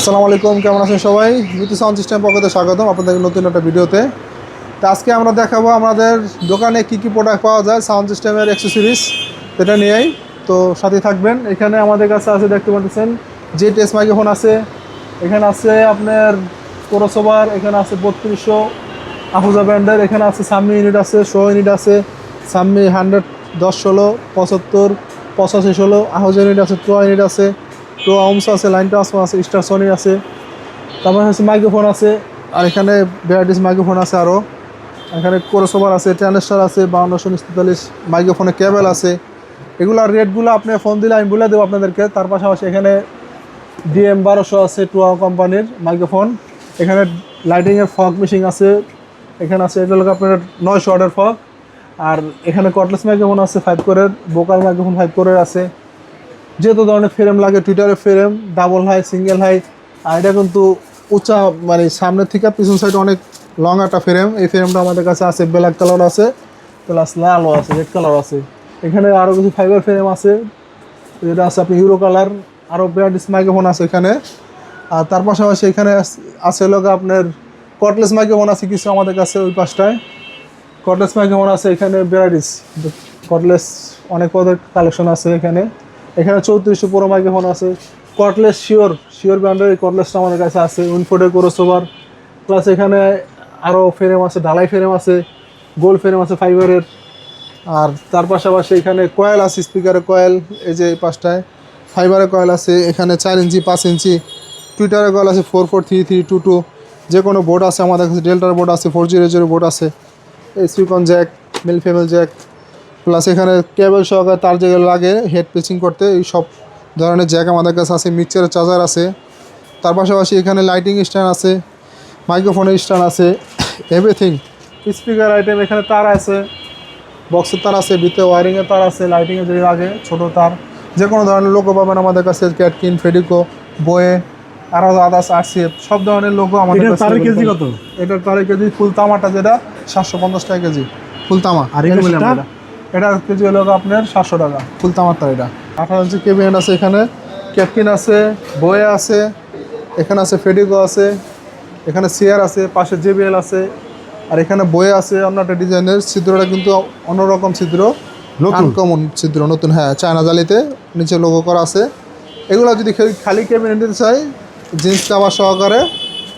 আসসালামু আলাইকুম, কেমন আছেন সবাই? মিতু সাউন্ড সিস্টেম পক্ষে স্বাগতম আপনাদের নতুন একটা ভিডিওতে। তো আজকে আমরা দেখাবো আমাদের দোকানে কি কি প্রোডাক্ট পাওয়া যায় সাউন্ড সিস্টেমের অ্যাক্সেসরিজ সেটা নিয়েই। তো সাথে থাকবেন। এখানে আমাদের কাছে আছে, দেখতে পাচ্ছেন, যে টেস্ট মাইক্রোফোন আছে, এখানে আছে আপনার কোরোসোবার এখানে আছে বত্রিশশো, আফুজা ব্র্যান্ডের এখানে আছে সাম্মি ইউনিট আছে শো ইউনিট আছে সাম্মি হান্ড্রেড দশ ষোলো, পঁচাত্তর, পঁচাশি ষোলো আহুজা ইউনিট আছে ট্রো ইউনিট আছে। ট্রো আউন্স আছে লাইন ট্রান্সফার আছে স্টার সনি আছে, তারপরে হচ্ছে মাইক্রোফোন আছে, আর এখানে ভ্যারাইটিস মাইক্রোফোন আছে আরও এখানে কোরোসোভার আছে ট্রানস্টার আছে বাউন্নশো তেতাল্লিশ মাইক্রোফোনে কেবল আছে। এগুলোর রেটগুলো আপনি ফোন দিলে আমি বলে দেবো আপনাদেরকে। তার পাশাপাশি এখানে ডিএম বারোশো আছে টুয়া কোম্পানির মাইক্রোফোন এখানে লাইটিংয়ের ফগ মেশিন আছে। এখানে আছে এটা হলো আপনার নয়শো অর্ডার ফগ আর এখানে কটলেস মাইক্রোফোন আছে ফাইভ কোরের বোকাল মাইক্রোফোন ফাইভ কোরের আছে। যেহেতু ধরনের ফ্রেম লাগে টুইটারের frame double high single high আর এটা কিন্তু উঁচা মানে সামনের থেকে পিছন সাইডে অনেক লং একটা ফ্রেম এই ফ্রেমটা আমাদের কাছে আছে ব্ল্যাক কালার আছে প্লাস লালও আছে রেড কালার আছে। এখানে আরও কিছু ফাইবার ফ্রেম আছে, যেটা আছে আপনি ইউরো কালার আরও ব্যাডিস মাইক্রোফোন আছে এখানে। আর তার পাশাপাশি এখানে আছে লোক আপনার কটলেস মাইক্রোফোন আছে কিছু আমাদের কাছে ওই পাশটায়। কটলেস মাইক্রোফোন আছে এখানে ভ্যারাইটিস কটলেস অনেক পদের কালেকশন আছে এখানে। এখানে চৌত্রিশশো পুরো মাইক্রোফোন আছে। কটলেস শিওর শিওর ব্র্যান্ডের কটলেসটা আমাদের কাছে আছে। উইনফোর্ডের ক্রোসোভার প্লাস এখানে আরও ফ্রেম আছে, ঢালাই ফ্রেম আছে গোল ফ্রেম আছে ফাইবারের আর তার পাশাপাশি এখানে কয়েল আছে স্পিকারের কয়েল এই যে এই পাশটায়। ফাইবারের কয়েল আছে, এখানে চার ইঞ্চি, পাঁচ ইঞ্চি। টুইটারের কয়েল আছে four four three three two two যে কোনো বোর্ড আছে আমাদের কাছে ডেল্টার বোর্ড আছে ফোর জিরো জিরো বোর্ড আছে। এই সুইকন jack male female jack plus এখানে কেবল সহকারে তার যেগুলো লাগে হেড পিচিং করতে এই সব ধরনের জ্যাক আমাদের কাছে আছে মিক্সচারের চার্জার আছে। তার পাশাপাশি এখানে লাইটিং স্ট্যান্ড আছে মাইক্রোফোনের স্ট্যান্ড আছে এভরিথিং স্পিকার আইটেম এখানে তার আছে বক্সের তার আছে ভিতরে ওয়ারিংয়ের তার আছে লাইটিংয়ের যদি লাগে ছোটো তার। যে কোনো ধরনের লোগো পাবেন আমাদের কাছে ক্যাটকিন ফেডিকো বয়ে আরও আদার্স আরসিএফ সব ধরনের লোগো আমাদের এটার কাছে তারের কেজি কত? এটার তারের কেজি ফুল তামাটা যেটা সাতশো পঞ্চাশ টাকা কেজি ফুল তামা। আর এটা। কেজি হলো আপনার সাতশো টাকা ফুল তামার তার এটা আঠারো ইঞ্চি কেবিনেট আছে এখানে ক্যাটকিন আছে বয়ে আছে এখানে আছে ফেডিকো আছে এখানে সিয়ার আছে পাশে জেবিএল আছে আর এখানে বয়ে আছে অন্য একটা ডিজাইনের ছিদ্রটা কিন্তু অন্যরকম ছিদ্র নতুন? আনকমন ছিদ্র নতুন হ্যাঁ চায়না জালিতে নিচে লোগো করা আছে এগুলো যদি খালি- ক্যাবিনেট নিতে চাই জিন্স কাভার সহকারে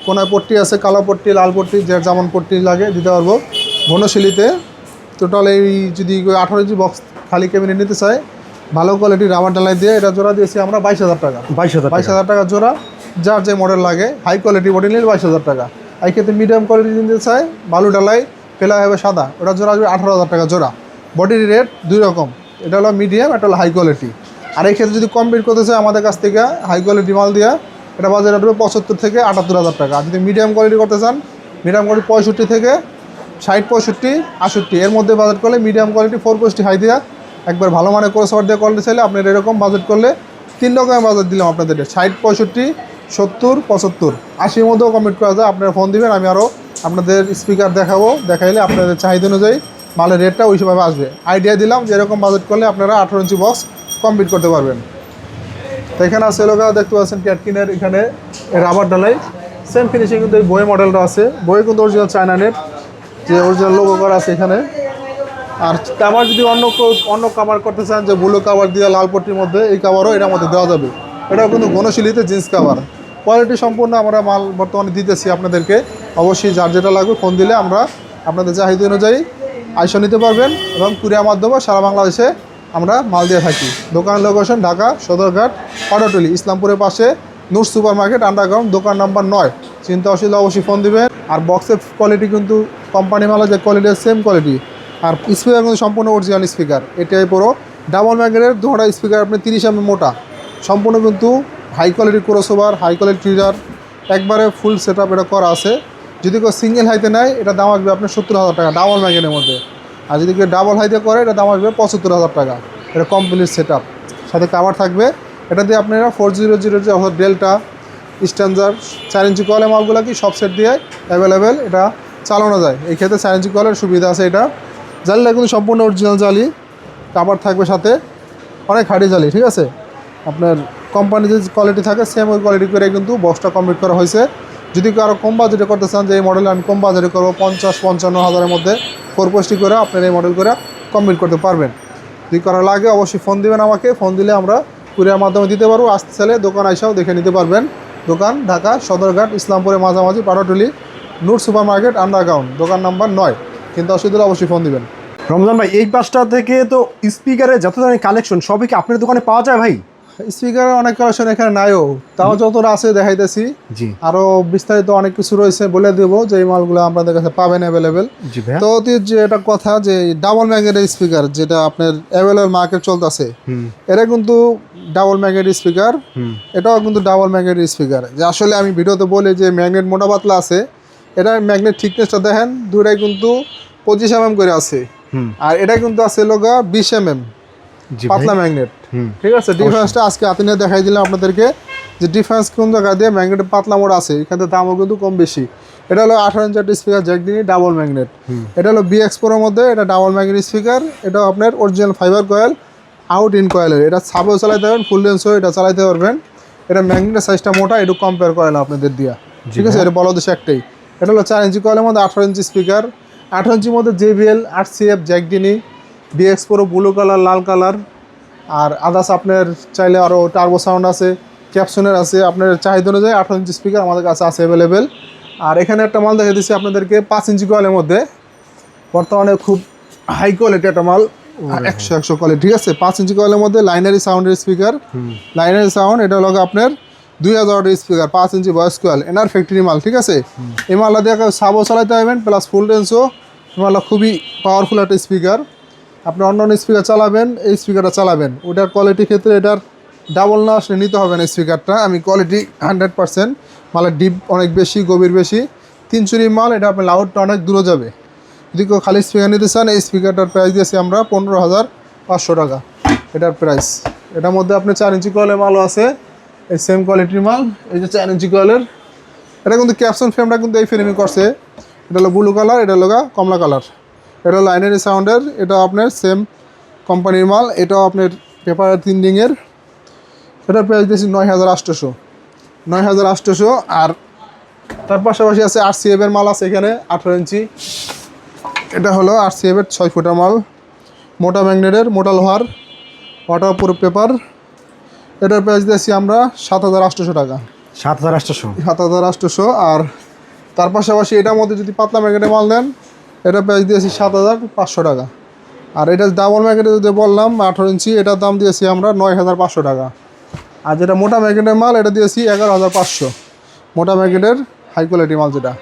কোনায় পট্টি আছে কালো পট্টি লাল পট্টি যে যেমন পট্টি লাগে দিতে পারব ঘনশিলিতে টোটাল এই যদি আঠারো ইঞ্চি বক্স খালি ক্যাবিনেট নিতে চাই ভালো কোয়ালিটির রাবার ডালাই দিয়ে এটা জোড়া দিয়েছি আমরা বাইশ হাজার টাকা। বাইশ হাজার বাইশ হাজার টাকা জোড়া যার যে মডেল লাগে হাই কোয়ালিটি বডি নিলে বাইশ হাজার টাকা। এই ক্ষেত্রে মিডিয়াম কোয়ালিটি নিতে চাই বালু ডালাই ফেলা হবে সাদা ওটা জোড়া আসবে আঠারো হাজার টাকা জোড়া। বডির রেট দুই রকম এটা হলো মিডিয়াম এটা হলো হাই কোয়ালিটি আর এই ক্ষেত্রে যদি কমপ্লিট করতে চাই আমাদের কাছ থেকে হাই কোয়ালিটি মাল দিয়া এটা বাজারে আসবে পঁচাত্তর থেকে আটাত্তর হাজার টাকা। আর যদি মিডিয়াম কোয়ালিটি করতে চান মিডিয়াম কোয়ালিটি পঁয়ষট্টি থেকে ষাট পঁয়ষট্টি, আষট্টি। এর মধ্যে বাজেট করলে মিডিয়াম কোয়ালিটি ফোর পোস্টি হাই দিয়া। একবার ভালো মানের ক্রসওয়ার দিয়ে কোয়ালিটি চাইলে আপনার এরকম বাজেট করলে তিন রকমের বাজেট দিলাম আপনাদের ষাট, পঁয়ষট্টি, সত্তর, পঁচাত্তর। আশির মধ্যেও কমিট করা যায়, আপনারা ফোন দিবেন, আমি আরও আপনাদের স্পিকার দেখাবো, দেখাইলে আপনাদের চাহিদা অনুযায়ী মালের রেটটা ওই হিসাবে আসবে। আইডিয়া দিলাম যে এরকম বাজেট করলে আপনারা আঠারো ইঞ্চি বক্স কমপ্লিট করতে পারবেন। তো এখানে আছে লোকা দেখতে পাচ্ছেন ক্যাটকিনের এখানে রাবার ডালাই সেম ফিনিশিং কিন্তু বই মডেলটা আছে। বই কিন্তু অরিজিনাল চায়না নেট যে অরিজিনাল লোগো করা আছে এখানে। আর কাভার যদি অন্য অন্য কাভার করতে চান, যে ব্লু কাভার দিয়ে লাল পট্টির মধ্যে, এই কাভারও এটার মধ্যে দেওয়া যাবে। এটাও কিন্তু ঘনশিলিতে জিন্স কাভার কোয়ালিটি সম্পূর্ণ আমরা মাল বর্তমানে দিতেছি আপনাদেরকে। অবশ্যই যার যেটা লাগবে ফোন দিলে আমরা আপনাদের চাহিদা অনুযায়ী আইসা নিতে পারবেন এবং কুরিয়ার মাধ্যমে সারা বাংলাদেশে আমরা মাল দিয়ে থাকি। দোকান লোকেশন ঢাকা, সদরঘাট পাটাটুলি ইসলামপুরের পাশে, নূর সুপার মার্কেট আন্ডারগ্রাউন্ড দোকান নাম্বার নয়। চিন্তা অসুবিধা, অবশ্যই ফোন দিবেন। আর বক্সের কোয়ালিটি কিন্তু কোম্পানি মালা যে কোয়ালিটি সেম কোয়ালিটি আর স্পিকার কিন্তু সম্পূর্ণ অরিজিনাল স্পিকার এটাই পুরো ডাবল ম্যাগনেটের দুটা স্পিকার আপনি তিরিশ এম মোটা। সম্পূর্ণ কিন্তু হাই কোয়ালিটির ক্রোসোভার হাই কোয়ালিটি ট্রিজার একবারে ফুল সেট এটা করা আছে। যদি কেউ সিঙ্গেল হাইতে নেয়, এটা দাম আসবে আপনার সত্তর হাজার টাকা ডাবল ম্যাগনের মধ্যে। আর যদি কেউ ডাবল হাইতে করে, এটা দাম আসবে পঁচাত্তর হাজার টাকা। এটা কমপ্লিট সেট সাথে কাভার থাকবে। এটা দিয়ে আপনারা ফোর জিরো জিরো যে ডেল্টা স্ট্যান্ডার চার ইঞ্চি কলের মালগুলো কি সব সেট দিয়ে অ্যাভেলেবেল এটা চালানো যায়। এই ক্ষেত্রে চার ইঞ্চি কলের সুবিধা আছে এটা। জালিটা কিন্তু সম্পূর্ণ অরিজিনাল জালি কাভার থাকবে সাথে অনেক হাড়ি জালি, ঠিক আছে? আপনার কোম্পানি যে কোয়ালিটি থাকে সেম ওই কোয়ালিটি করে কিন্তু বক্সটা কমপ্লিট করা হয়েছে। যদি কেউ আরও কম বাজেটে করতে চান যে এই মডেল আমি কম বাজেটে করব, পঞ্চাশ, পঞ্চান্ন হাজারের মধ্যে ফোর পোস্টি করে আপনার এই মডেল করে কমপ্লিট করতে পারবেন। যদি করা লাগে, অবশ্যই ফোন দিবেন আমাকে ফোন দিলে আমরা কুরিয়ার মাধ্যমে দিতে পারব। আসতে চাইলে দোকান আইসাও দেখে নিতে পারবেন। দোকান ঢাকা সদরঘাট ইসলামপুরের মাঝামাঝি Patatuli Noor super market underground দোকান নাম্বার নয়। কিন্তু অসুবিধা অবশ্যই ফোন দিবেন। রমজান ভাই এই পাঁচটা থেকে তো স্পিকারের যত ধরনের কালেকশন সবই কি আপনার দোকানে পাওয়া যায় ভাই? স্পিকারের অনেক কালেকশন এখানে নাইও। তাও যতটা আছে দেখাইতেছি। জি। আরও বিস্তারিত অনেক কিছু রয়েছে বলে দেবো যে এই মালগুলো আপনাদের কাছে পাবেন অ্যাভেলেবেল তো অতি যে এটা কথা যে ডাবল ম্যাগনেটের স্পিকার যেটা আপনার অ্যাভেলেবেল মার্কেট চলতেছে এটা কিন্তু ডাবল ম্যাগনেট স্পিকার হুম। এটাও কিন্তু ডাবল ম্যাগনেট স্পিকার যে আসলে আমি ভিডিওতে বলি যে ম্যাগনেট মোটা পাতলা আছে এটা ম্যাগনেট থিকনেসটা দেখেন দুটাই কিন্তু পঁচিশ এম করে আছে। আর এটা কিন্তু আছে লোগা বিশ এম এম পাতলা ম্যাগনেট ঠিক আছে? ডিফারেন্সটা আজকে হাতে নিয়ে দেখাই দিলাম আপনাদেরকে যে ডিফারেন্স কোন জায়গা দিয়ে ম্যাগনেটের পাতলা মোড় আছে। এখানে দামও কিন্তু কম বেশি। এটা হলো আঠারো ইঞ্চার স্পিকার জ্যাক দিয়ে ডাবল ম্যাগনেট এটা হলো বি এক্সপোর মধ্যে এটা ডাবল ম্যাগনেট স্পিকার এটা আপনার original fibre coil out in কয়েলের এটা সাবেও চালাইতে পারবেন ফুল লেন্সও এটা চালাইতে পারবেন। এটা ম্যাগনেটের সাইজটা মোটা একটু কম্পেয়ার করেন আপনাদের দিয়া। ঠিক আছে? এটা বলো দেশে একটাই। এটা হলো চার ইঞ্চি কয়েলের মধ্যে আঠারো ইঞ্চি স্পিকার আঠারো ইঞ্চির মধ্যে জেবিএল আর সিএফ জ্যাকডিনি বি এক্সপোরো ব্লু কালার লাল কালার আর আদার্স আপনার চাইলে আরও টার্বো সাউন্ড আছে ক্যাপসনের আছে। আপনার চাহিদা অনুযায়ী আঠারো ইঞ্চি স্পিকার আমাদের কাছে আছে অ্যাভেলেবেল আর এখানে একটা মাল দেখে দিচ্ছি আপনাদেরকে পাঁচ ইঞ্চি কয়েলের মধ্যে। বর্তমানে খুব হাই কোয়ালিটি একটা মাল। একশো একশো কোয়ালিটি ঠিক আছে পাঁচ ইঞ্চি কয়েলের মধ্যে লাইনারি সাউন্ডের স্পিকার লাইনারি সাউন্ড এটা হলো আপনার দুই হাজার স্পিকার পাঁচ ইঞ্চি ভয়েস কোয়াল এনার ফ্যাক্টরি মাল ঠিক আছে? এই মালটা দিয়ে সাবও চালাতে পারবেন প্লাস ফুল রেঞ্জও এই মালটা খুবই পাওয়ারফুল একটা স্পিকার আপনি অন্য অন্য স্পিকার চালাবেন এই স্পিকারটা চালাবেন। ওটার কোয়ালিটি ক্ষেত্রে এটার ডাবল না আসলে নিতে হবে না স্পিকারটা আমি কোয়ালিটি হান্ড্রেড পার্সেন্ট মালের ডিপ অনেক বেশি গভীর বেশি। তিন চুরি মাল এটা আপনার লাউডটা অনেক দূরে যাবে। যদি কেউ খালি স্পিকার নিতে চান, এই স্পিকারটার প্রাইস দিয়েছি আমরা পনেরো হাজার পাঁচশো টাকা। এটার প্রাইস এটার মধ্যে আপনি চার ইঞ্চি কয়েলের মালও আছে, এই সেম কোয়ালিটির মাল, এই যে চার ইঞ্চি কয়েলের। এটা কিন্তু ক্যাপসন ফ্রেমটা কিন্তু এই ফ্রেমিং করছে। এটা হলো ব্লু কালার এটা হলো কমলা কালার এটা হলো লাইনারি সাউন্ডের এটা আপনার সেম কোম্পানির মাল, এটাও আপনার পেপার তিন রিংয়ের এটার প্রাইস দিয়েছি নয় হাজার আটশোশো নয় হাজার আটশোশো আর তার পাশাপাশি আছে আর সি এর মাল আছে এখানে, আঠারো ইঞ্চি। এটা হলো আর সি এর ছয় ফুটের মাল। মোটা ম্যাগনেটের মোটা লোহার ওয়াটার প্রুফ পেপার এটার প্রাইস দিয়েছি আমরা সাত হাজার আটশোশো টাকা। সাত হাজার আটশোশো সাত হাজার আটশোশো আর তার পাশাপাশি এটার মধ্যে যদি পাতলা ম্যাগনেটের মাল নেন এটা প্রাইস দিয়েছি সাত হাজার পাঁচশো টাকা। আর এটা ডাবল ম্যাগনেটে যদি বললাম আঠারো ইঞ্চি এটার দাম দিয়েছি আমরা নয় হাজার পাঁচশো টাকা। আর যেটা মোটা ম্যাগনেটের মাল এটা দিয়েছি এগারো হাজার পাঁচশো। মোটা ম্যাগনেটের হাই কোয়ালিটি মাল যেটা।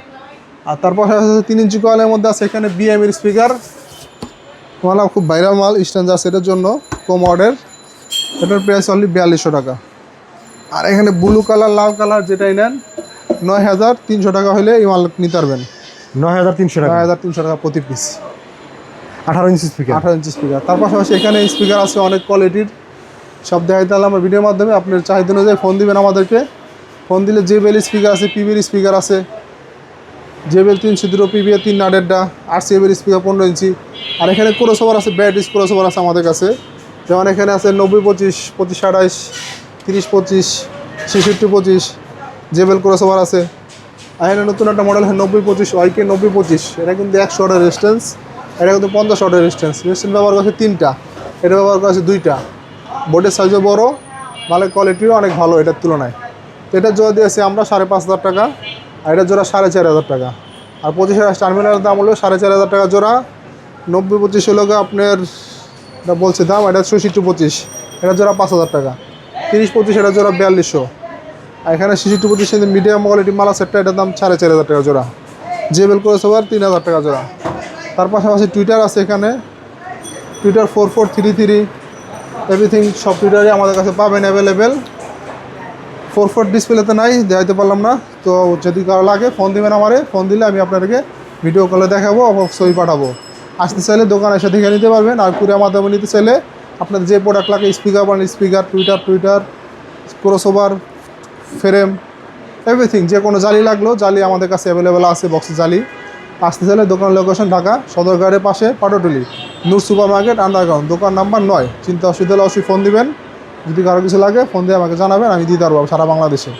আর তার পাশাপাশি তিন ইঞ্চি কয়েলের মধ্যে আছে এখানে বিএমের স্পিকার মাল খুব ভাইরাল মাল স্ট্যান্ডার সেটের জন্য কম অর্ডার এটার প্রাইস অনলি বিয়াল্লিশশো টাকা। আর এখানে ব্লু কালার লাল কালার যেটাই নেন নয় হাজার তিনশো টাকা হলে এই মাল নিতে পারবেন। নয় হাজার তিনশো টাকা। নয় হাজার তিনশো টাকা প্রতি পিস আঠারো ইঞ্চি স্পিকার আঠারো ইঞ্চি স্পিকার তার পাশাপাশি এখানে স্পিকার আছে অনেক কোয়ালিটির সব দেখাই তাহলে আমার ভিডিওর মাধ্যমে আপনার চাহিদা অনুযায়ী ফোন দিবেন আমাদেরকে। ফোন দিলে যে বেল স্পিকার আছে পিবির স্পিকার আছে যে বেল তিনশো দুটো পিবি তিন নাডেরটা আর সি এবের স্পিকার পনেরো ইঞ্চি। আর এখানে ক্রোসোভার আছে, ব্যাট ক্রোসোভার আছে আমাদের কাছে। যেমন এখানে আছে নব্বই পঁচিশ পঁচিশ আঠাইশ, তিরিশ পঁচিশ, ছেষট্টি পঁচিশ, জেবেল ক্রসওভার আছে। এখানে নতুন একটা মডেল হয় নব্বই পঁচিশ ওয়াইকে নব্বই পঁচিশ। এটা কিন্তু একশো অর্ডার রেজিস্ট্যান্স এটা কিন্তু পঞ্চাশ অর্ডার রেজিস্ট্যান্স রেজিস্ট্যান্স ব্যবহার করছে তিনটা, এটা ব্যবহার করেছে দুইটা। বোর্ডের সাইজও বড়, মালের কোয়ালিটিও অনেক ভালো এটার তুলনায়। তো এটার জোড়া দিয়েছি আমরা সাড়ে পাঁচ হাজার টাকা আর এটা জোড়া সাড়ে চার হাজার টাকা। আর পঁচিশ হাজার টার্মিনালের দাম হলো সাড়ে চার হাজার টাকা জোড়া। নব্বই, পঁচিশ হলো আপনার, এটা বলছে দাম, এটা ষষট্টি পঁচিশ। এটা জোড়া পাঁচ হাজার টাকা। তিরিশ, পঁচিশ, এটা জোড়া বিয়াল্লিশশো। আর এখানে ষষট্টি পঁচিশ মিডিয়াম কোয়ালিটি মালা সেটটা এটার দাম সাড়ে চার হাজার টাকা জোড়া। জেবেল ক্রসওভার তিন হাজার টাকা জোড়া। তার পাশাপাশি টুইটার আছে এখানে। Tweeter four four three three everything সব টুইটারই আমাদের কাছে পাবেন অ্যাভেলেবেল ফোর ফোর ডিসপ্লেতে নাই, দেখাইতে পারলাম না। তো যদি কারও লাগে ফোন দিবেন আমারে ফোন দিলে আমি আপনাদেরকে ভিডিও কলে দেখাবো ছবি পাঠাবো। আসতে চাইলে দোকানে এসে দেখে নিতে পারবেন, আর কুরিয়ার মাধ্যমে নিতে চাইলে আপনার যে প্রোডাক্ট লাগে স্পিকার পান speaker tweeter tweeter crossover frame everything যে কোনো জালি লাগল, জালি আমাদের কাছে অ্যাভেলেবেল আছে বক্সের জালি। আসতে চাইলে দোকান লোকেশন ঢাকা, সদরঘাটের পাশে Patuatuli, Noor super market underground দোকান নাম্বার নয়। চিন্তা অসুবিধা হলে অবশ্যই ফোন দিবেন। যদি কারও কিছু লাগে ফোন দিয়ে আমাকে জানাবেন আমি দিয়ে পারব সারা বাংলাদেশে।